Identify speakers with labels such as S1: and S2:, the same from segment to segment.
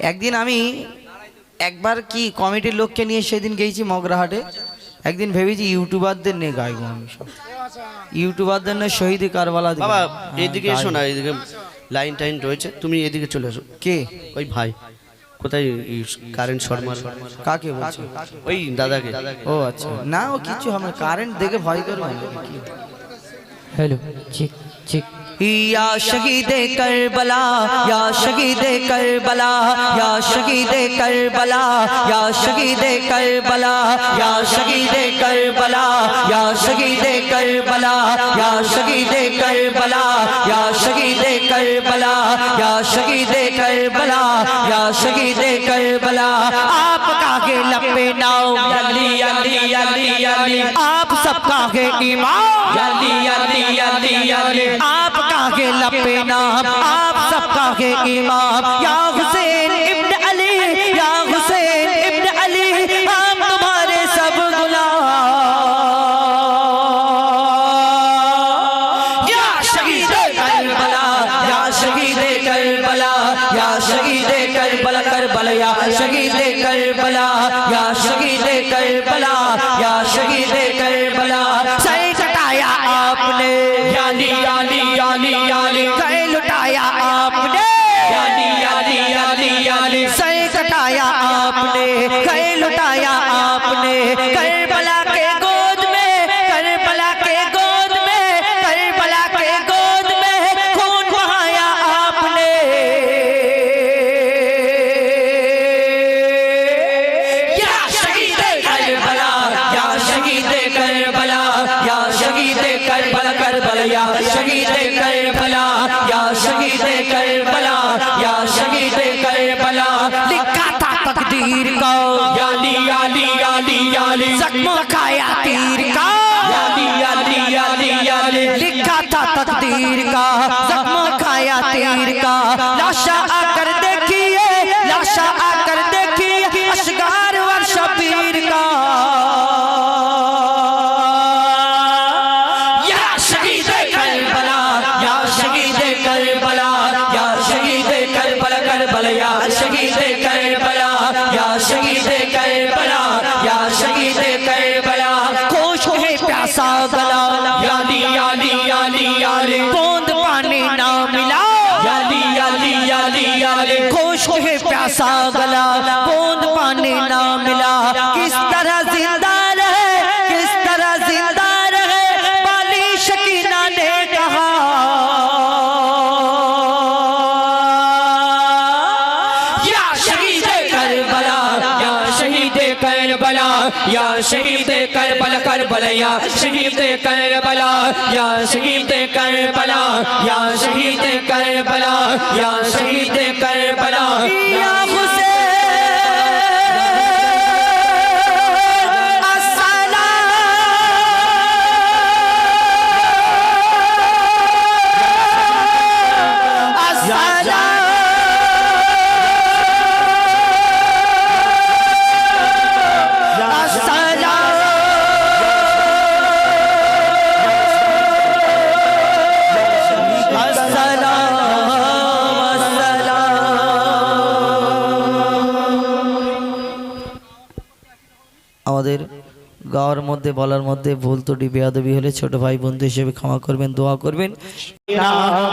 S1: একদিন আমি একবার কি কমিটির লোককে নিয়ে সেদিন গেছি মগরাহাটে। একদিন ভেবেছি ইউটিউবারদের নিয়ে গাইবো আমি সব। ইউটিউবারদের নিয়ে শহীদ কারবালা।
S2: বাবা
S1: হ্যাঁ,
S2: এদিকে এসো না এদিকে লাইন টাইন রয়েছে তুমি এদিকে চলে এসো।
S1: কে?
S2: ওই ভাই কোথায় কারেন্ট শর্মার?
S1: কাকে বলছো?
S2: ওই দাদাকে।
S1: ও আচ্ছা। না ও কিছু হবে কারেন্ট দেখে ভয় করবে হ্যালো কি
S3: हेलो
S1: یا شہید کربلا یا شہید کربلا یا شہید کربلا یا شہید کربلا یا شہید کربلا یا شہید کربلا یا شہید کربلا یا شہید کربلا یا شہید کربلا یا شہید کربلا آپ کا کے لپے ناؤ علی علی علی علی آپ سب کا کے امام علی علی علی علی آپ کے لپینا آپ سب کا کے امام یا حسین ابن علی، یا حسین ابن علی، ہم تمہارے سب غلام یا شہید کربلا، یا شہید کربلا، یا شہید کربلا کربلا، یا شہید کربلا، یا شہید کربلا، یا شہید کربلا۔ سر کٹایا آپ نے یعنی یعنی तीर का लाशा پیاسا گلا، بوند پانی نہ ملا۔ کس طرح زندہ رہے، کس طرح زندہ رہے، پانی شکینہ نے کہا۔ یا شہید کربلا، یا شہید کربلا، یا شہید کربلا کربلا، یا شہید کربلا، یا شہید کربلا، یا شہید کربلا، یا شہید کربلا মধ্যে বলার মধ্যে ভুল ত্রুটি বেয়াদবি হলে ছোট ভাই বন্ধু হিসেবে ক্ষমা করবেন দোয়া করবেন।
S4: না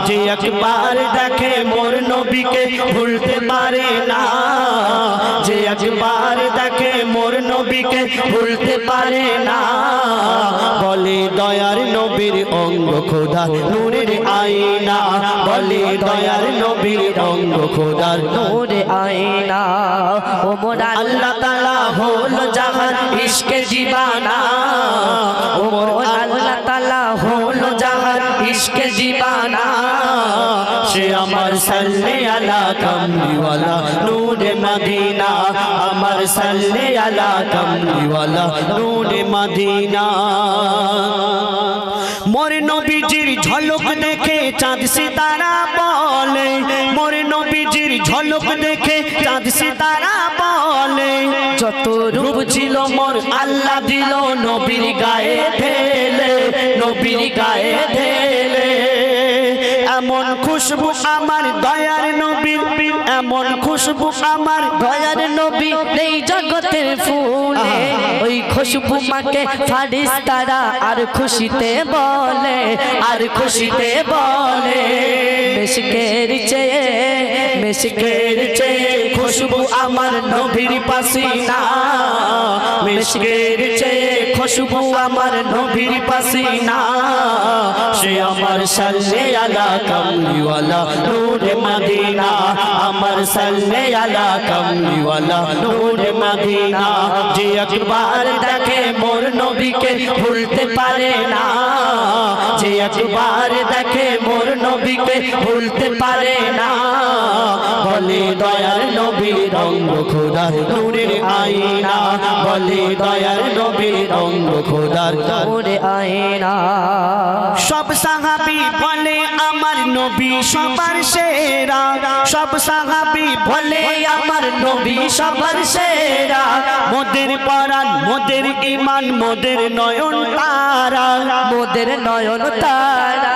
S4: যে একবার দেখে মোর নবীকে ভুলতে পারে না। যে একবার দেখে মোর নবীকে ভুলতে পারে না। বলে দয়ার নবীর অঙ্গ খোদা নূরের আয়না। বলে দয়ার নবীর অঙ্গ খোদার নূরে আয়না। ও মোরা আল্লাহ তাআলা হলো জাহান ইশকে জীবানা। মোর আল্লাহ তাআলা হলো জাহান ইশকে জীবানা। সে আমার সাল্লে আলা কামলিওয়ালা নূরে মদিনা। আমার সাল্লে আলা কামলিওয়ালা নূরে মদিনা। মোর নবীজির ঝলক দেখে চাঁদ সিতারা বলে। মোর নবীজির ঝলক দেখে চাঁদ সিতারা যত রূপ ছিল মোর আল্লাহ দিল নবীর গায়ে ঢেলে নবীর গায়ে ঢেলে। এমন খুশবু আমার দয়ার নবীর এমন খুশবু আমার
S3: দয়ার নবী নেই জগতের ফুলে। ওই খুশবু মাকে ফারিস তারা আর খুশিতে বলে, আর খুশিতে বলে, মিশকের চেয়ে মিশকের চেয়ে
S4: খুশবু আমার নবীর পাসিনা। মিশকের চেয়ে খুশবু আমার নবীর পাসিনা। সে আমার সাল্লে আলা কামলিওয়ালা, নূর মদিনা, আমার সাল্লে আলা কামলিওয়ালা, নূর মদিনা। যে একবার দেখে মোর নবীকে ভুলতে পারে না, যে একবার দেখে নবীকে ভুলতে পারে না। বলে দয়ার নবীর রঙ্গ খোদার নূরের আইনা বলে দয়ার নবীর রঙ্গ খোদার
S3: ওরে আয়না।
S4: সব সাহাবি বলে, আমার নবী সবার সেরা। সব সাহাবি বলে, আমার নবী সবার সেরা। মোদের পরাণ, মোদের ইমান মোদের নয়ন তারা,
S3: মোদের নয়ন তারা।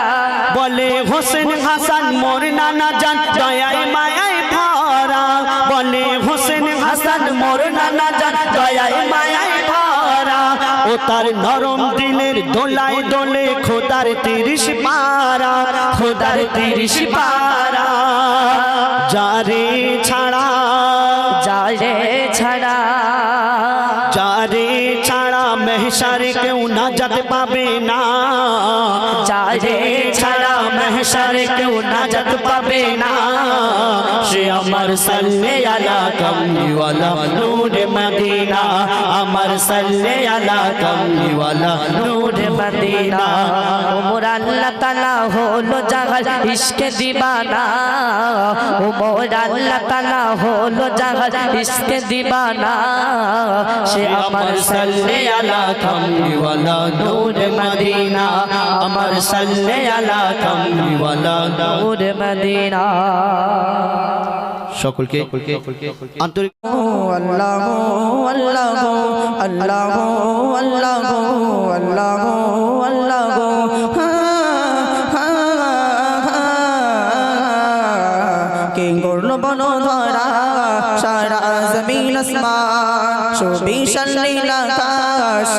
S4: বলে হোসেন হাসান, মোর নানা জান দয়ায় মায়ায় ভরা। বলে হোসেন হাসান, মোর নানা জান দয়ায় মায়ায় ভরা। ও তার নরম দিলের দোলায় দোলে খোদার তিরিশ পারা, খোদার তিরিশ পারা। যারে ছাড়া
S3: যারে ছাড়া
S4: যারে ছাড়া মেহসারে কেউ না যেতে পাবে না যারে ছাড়া মেহসারে কেউ না যেতে পাবে না সে আমার সাল্লে আলা কমলিওয়ালা নূর মদিনা আমার সাল্লে আলা কমলিওয়ালা নূর মদিনা
S3: ওমর আল্লাহ তালা হলো জাহাজ ইসকে দিবানা ওমর আল্লাহ তালা হলো জাহাজ ইসকে দিবানা সে
S4: আমার সাল্লে আলা কমলিওয়ালা নূর মদিনা আমার সাল্লে আলা কমলিওয়ালা
S3: নূর মদিনা।
S2: সকলকে আন্তরিক
S5: আল্লাহ আল্লাহ আল্লাহ আল্লাহ আল্লাহ আল্লাহ। কে করল বন ধরা সারা জমিন আসমান সুবিশাল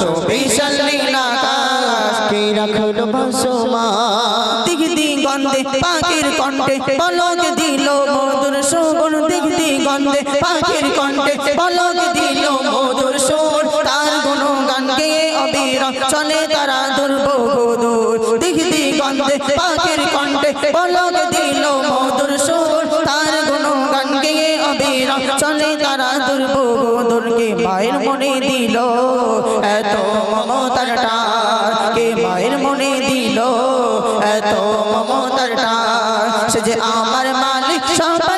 S5: সুবিশাল নীল আকাশ কে রাখল ভাসমান দিক দিগন্ধে পাখির কণ্ঠে পলক মমতার টার কে মায়ের মনে দিল? এত মমতার টার সে যে আমার মালিক সবার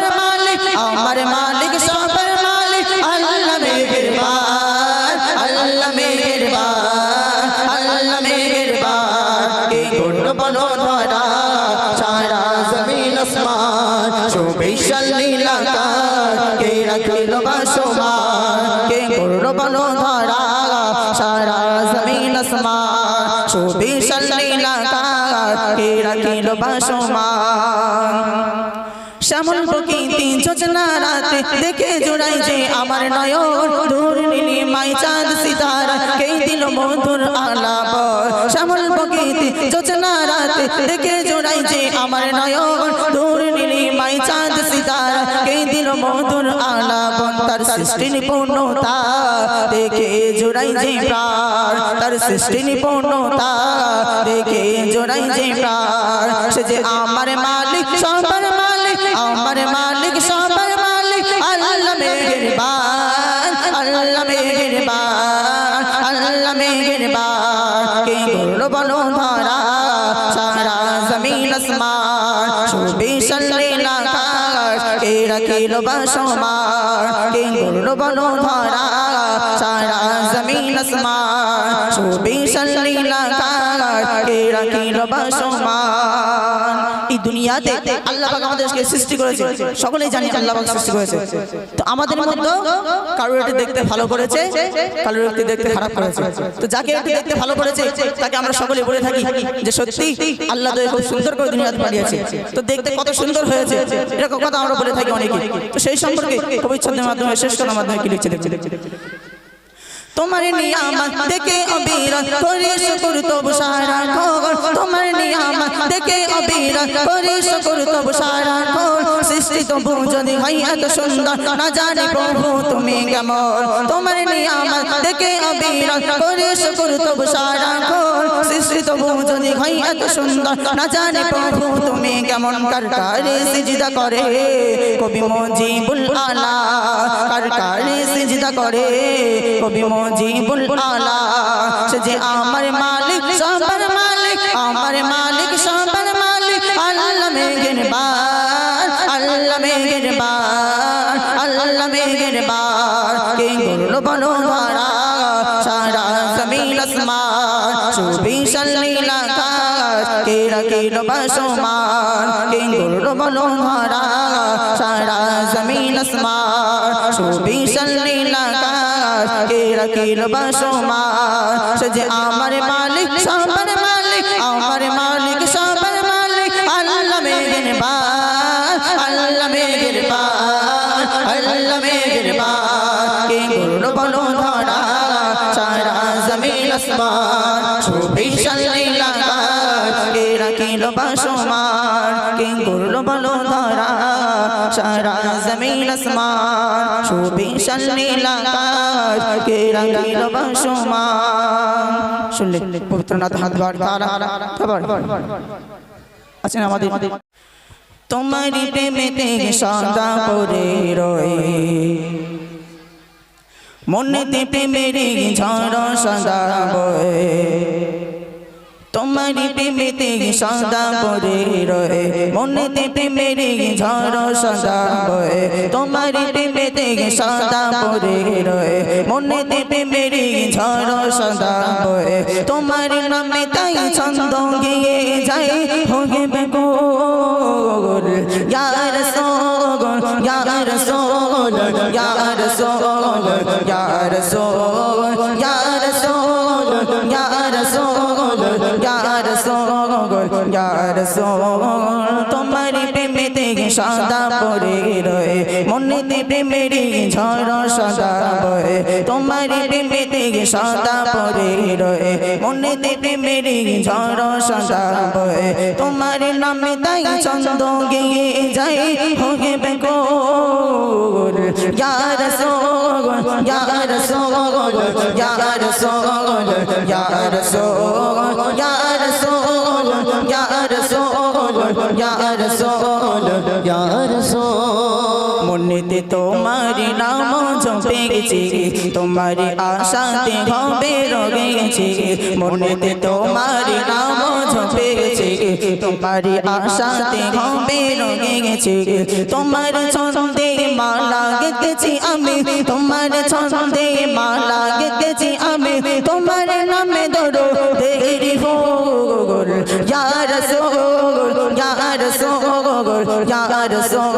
S5: কে রাখিল বাসমান। শ্যামল প্রকৃতি যোজনা রাতে দেখে জোড়াই যে আমার নয়ন। দূর নীলি মাই চাঁদ সিতারা কে দিল মধুর আলাপ। শ্যামল প্রকৃতি যোজনা রাতে দেখে জোড়াই যে আমার নয়ন। দূর মধুর তার সৃষ্টি নিপুণতা, দেখে জোড়াই যে প্রাণ, তার সৃষ্টি নিপুণতা, দেখে জোড়াই যে প্রাণ। সে যে আমার মালিক বাবা সমার কে গুরুর বল ধরা সারা জমিন আসমান, সুবিশাল লীলা কার কে রাখিল বাবা সমার দুনিয়াতে আল্লাহ পাক আমাদেরকে সৃষ্টি করেছে। সকলেই জানি আল্লাহ পাক সৃষ্টি করেছে। তো আমাদের মধ্যে কারোর একটু দেখতে ভালো করেছে, কারোর একটু দেখতে খারাপ করেছে। তো যাকে একটু দেখতে ভালো করেছে, তাকে আমরা সকলে বলে থাকি যে সত্যি আল্লাহ দয়া খুব সুন্দর করে দুনিয়াতে পাঠিয়েছে। তো দেখতে কত সুন্দর হয়েছে, এরকম কথা আমরা বলে থাকি অনেকে তো সেই সম্পর্কে কবি ছন্দের মাধ্যমে শেষ করার মাধ্যমে কি লিখছে দেখছে দেখছে তোমার নিয়ামত দেখে অবিরত করে শুকুর তব সারা খবর তোমার নিয়ামত দেখে অবিরত করে শুকুর তব সারা খবর সৃষ্টি তবু যদি হয় এত সুন্দর না জানি প্রভু তুমি কেমন। তোমার নিয়ামত দেখে করে শুকুর তবু সারা সৃষ্টি তবু যদি এত সুন্দর। না প্রভু তুমি কেমন কার কারে সিজদা করে। কবি মজিবুল আলা কার কারে সিজদা করে। কবি মজিবুল আলা, সে যে আমার মালিক, সবার মালিক, আমার মালিক সুবিশাল নীলাকাশ কিরা কিল বসমান কিঙ্গুর বলো ধরা, সারা জমিন আসমান। সুবিশাল নীলাকাশ কিরা কিল বসমান সজে আমার মা কে রাখিল বাসমান কে গুলো বলো ধরা, সারা জমিন আসমান সুবি সল্লীলা কাশ কে রাখিল বাসমান। শুনলে পবিত্রনাথ হাত বার তারা তারপর আছেন আমাদের। তোমারি প্রেমেতে সদা রয়ে। মনেতে ঝড় সদা বয়ে। তোমারি প্রেমেতে সদা পরে রয়ে মনেতে প্রেমের ঝড় সদা বয়ে তোমারি প্রেমেতে সদা পরে রয়ে মনেতে প্রেমের ঝড় সদা বয়ে তোমার নামে তাই ছন্দ গিয়ে যাই হোগে বেগোর ইয়ার সোগর ইয়ার সোগর ইয়ার ইয়ার তোমার প্রেমেতে সদা পড়ে রয়ে। মনেতে প্রেমের ঝড় সদা বয়ে। তোমার প্রেমেতে সদা পড়ে রয়ে। মনেতে প্রেমের ঝড় সদা বয়ে। তোমার নামে তাই ছন্দ গিয়ে যাই হোগে বেগোর ইয়ার সোগর ইয়ার সোগর ইয়ার সোগর ইয়ার সোগর ইয়ার সোগর মনেতে তোমার নাম জপে গেছি তোমার আশাতে হবে রগে গেছি মনেতে তোমার নাম জপে গেছি তোমার আশাতে হবে রগে গেছি তোমার ছন্দে মালা গেতেছি আমি, তোমার ছন্দে মালা গেতেছি আমি, তোমার নামে ধরো দেরি হোগর ইয়ার সোগর ইয়ার ya Rasul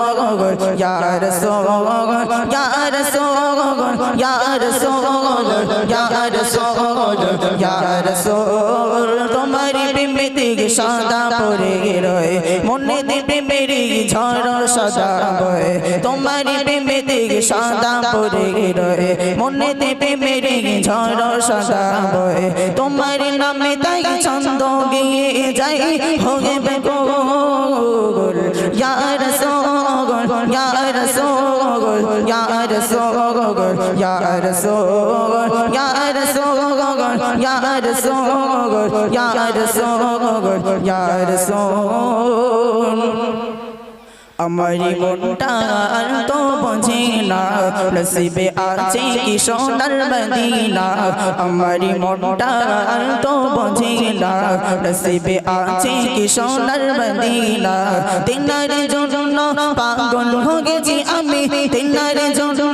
S5: ya Rasul ya Rasul ya Rasul ya Rasul ya Rasul তোমারি প্রেমেতে তোমার নামে তাই ছন্দ গিয়ে যাই হয়ে সোগল ইয়ার সোগল ইয়ার সোগল ইয়ার সোগল ইয়ার সোগল আমারি মনটা তো বোঝে না নসিবে আছে কি সোনার মদিনা আমারি মনটা তো বোঝে না নসিবে আছে কি সোনার মদিনা তিনার জন্য পাগল হয়ে গেছি আমি তিনার জন্য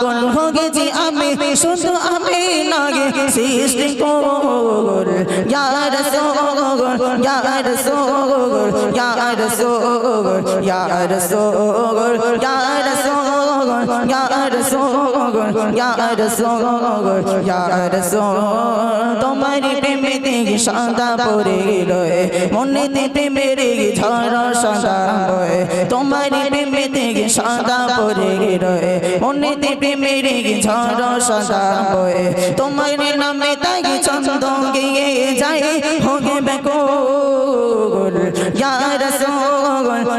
S5: পাগল হয়ে গেছি আমি, শুধু আমি লাগে। সৃষ্টি কোর ইয়ার সোগর ইয়ার সোগর ইয়ার সোগর ইয়ার সোগর ইয়ার সোগল তোমার প্রেমে দেখি সাদা পরে রয়ে মনে প্রেমে রেগে ঝড় সাদা রয়ে। তোমার প্রেমে দেখি হোক বেকো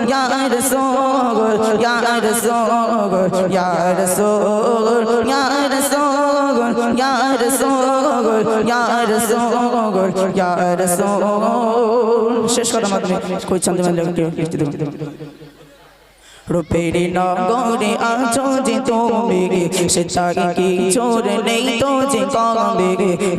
S5: ya Resul ya Resul ya Resul ya Resul ya Resul ya Resul ya Resul শেষ করার মাধ্যমে কই চান্দি মালিক লিখতে দেবেন রূপের নগরে আছো যে তুমি। সে তাকে কি চোর নেই তো যে কমবে?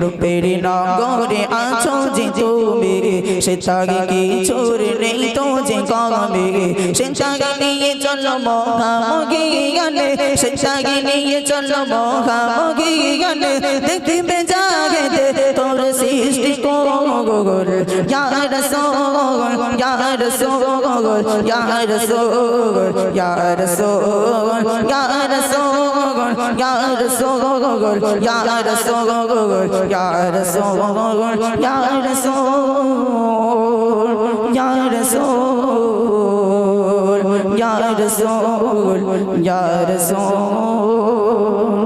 S5: রূপের নগরে আছো যে তুমি। সে তাকে কি চোর নেই তো যে কমবে? সে তাকে নিয়ে চলো মহামগি গানে সে তাকে নিয়ে চলো মহামগি গানে দেখবে সৃষ্টি কোগল ইয়ার সোগল ইয়ার সোগল ইয়ার সোগল ইয়ার সোগল ইয়ার সোগল ইয়ার সোগল ইয়ার সোগল ইয়ার সোগল ইয়ার সোগল ইয়ার সোগল ইয়ার সোগল ইয়ার সোগল